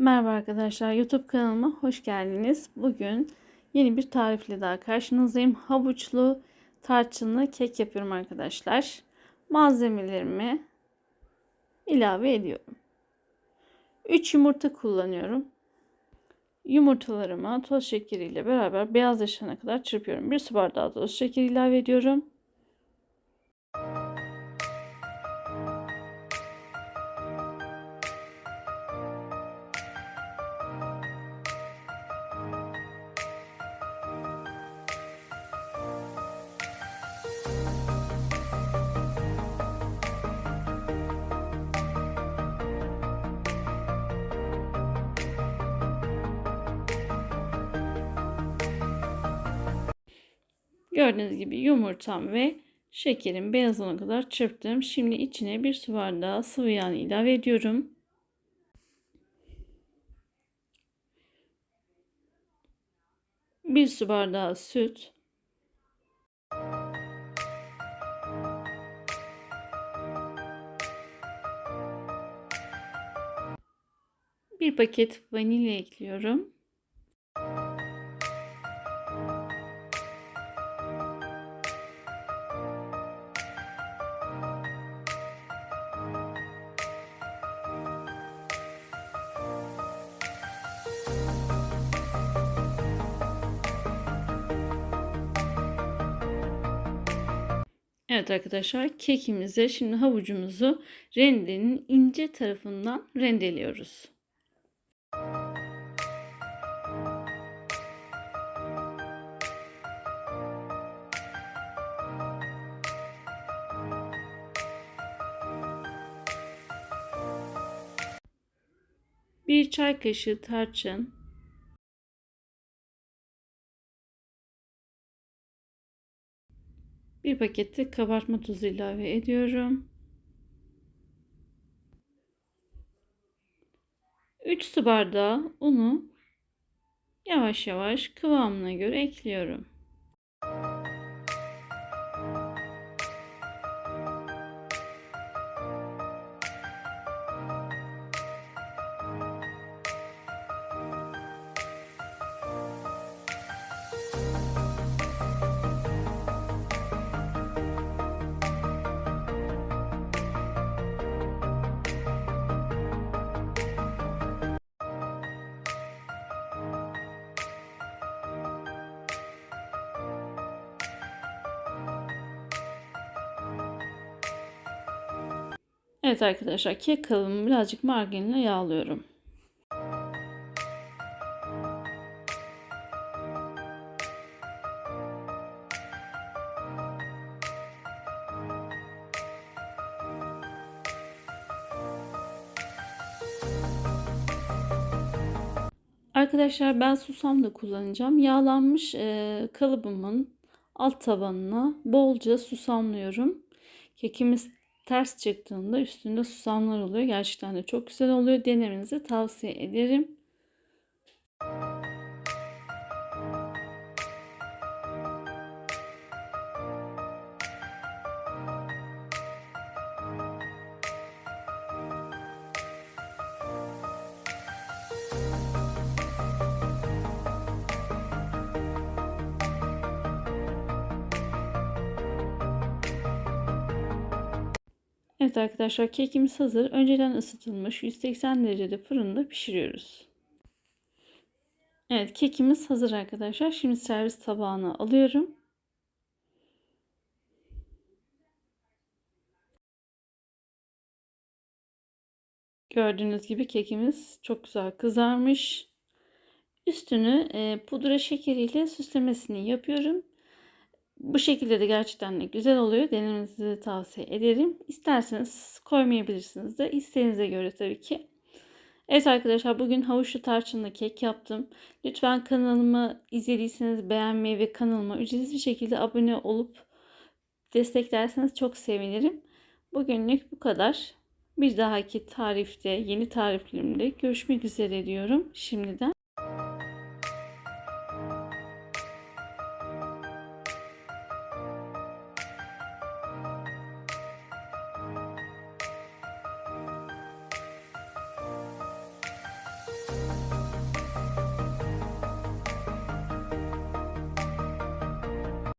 Merhaba arkadaşlar, YouTube kanalıma hoş geldiniz. Bugün yeni bir tarifle daha karşınızdayım. Havuçlu tarçınlı kek yapıyorum arkadaşlar. Malzemelerimi ilave ediyorum. 3 yumurta kullanıyorum. Yumurtalarımı toz şekeriyle beraber beyazlaşana kadar çırpıyorum. 1 su bardağı toz şeker ilave ediyorum. Gördüğünüz gibi yumurtam ve şekerin beyazına kadar çırptım. Şimdi içine bir su bardağı sıvı yağ ilave ediyorum. Bir su bardağı süt. Bir paket vanilya ekliyorum. Evet arkadaşlar kekimize şimdi havucumuzu rendenin ince tarafından rendeliyoruz. Bir çay kaşığı tarçın, Bir paketi kabartma tozu ilave ediyorum. 3 su bardağı unu yavaş yavaş kıvamına göre ekliyorum. Evet arkadaşlar kek kalıbımı birazcık margarinle yağlıyorum. Arkadaşlar ben susam da kullanacağım. Yağlanmış e, kalıbımın alt tabanına bolca susamlıyorum. Kekimiz ters çıktığında üstünde susamlar oluyor. Gerçekten de çok güzel oluyor. Denemenizi tavsiye ederim. Evet arkadaşlar kekimiz hazır. Önceden ısıtılmış 180 derecede fırında pişiriyoruz. Evet kekimiz hazır arkadaşlar. Şimdi servis tabağına alıyorum. Gördüğünüz gibi kekimiz çok güzel kızarmış. Üstünü e, pudra şekeriyle süslemesini yapıyorum. Bu şekilde de gerçekten de güzel oluyor. Denemenizi tavsiye ederim. İsterseniz koymayabilirsiniz de isteğinize göre tabii ki. Evet arkadaşlar bugün havuçlu tarçınlı kek yaptım. Lütfen kanalımı izlediyseniz beğenmeyi ve kanalıma ücretsiz bir şekilde abone olup desteklerseniz çok sevinirim. Bugünlük bu kadar. Bir dahaki tarifte, yeni tariflerimde görüşmek üzere diyorum şimdiden.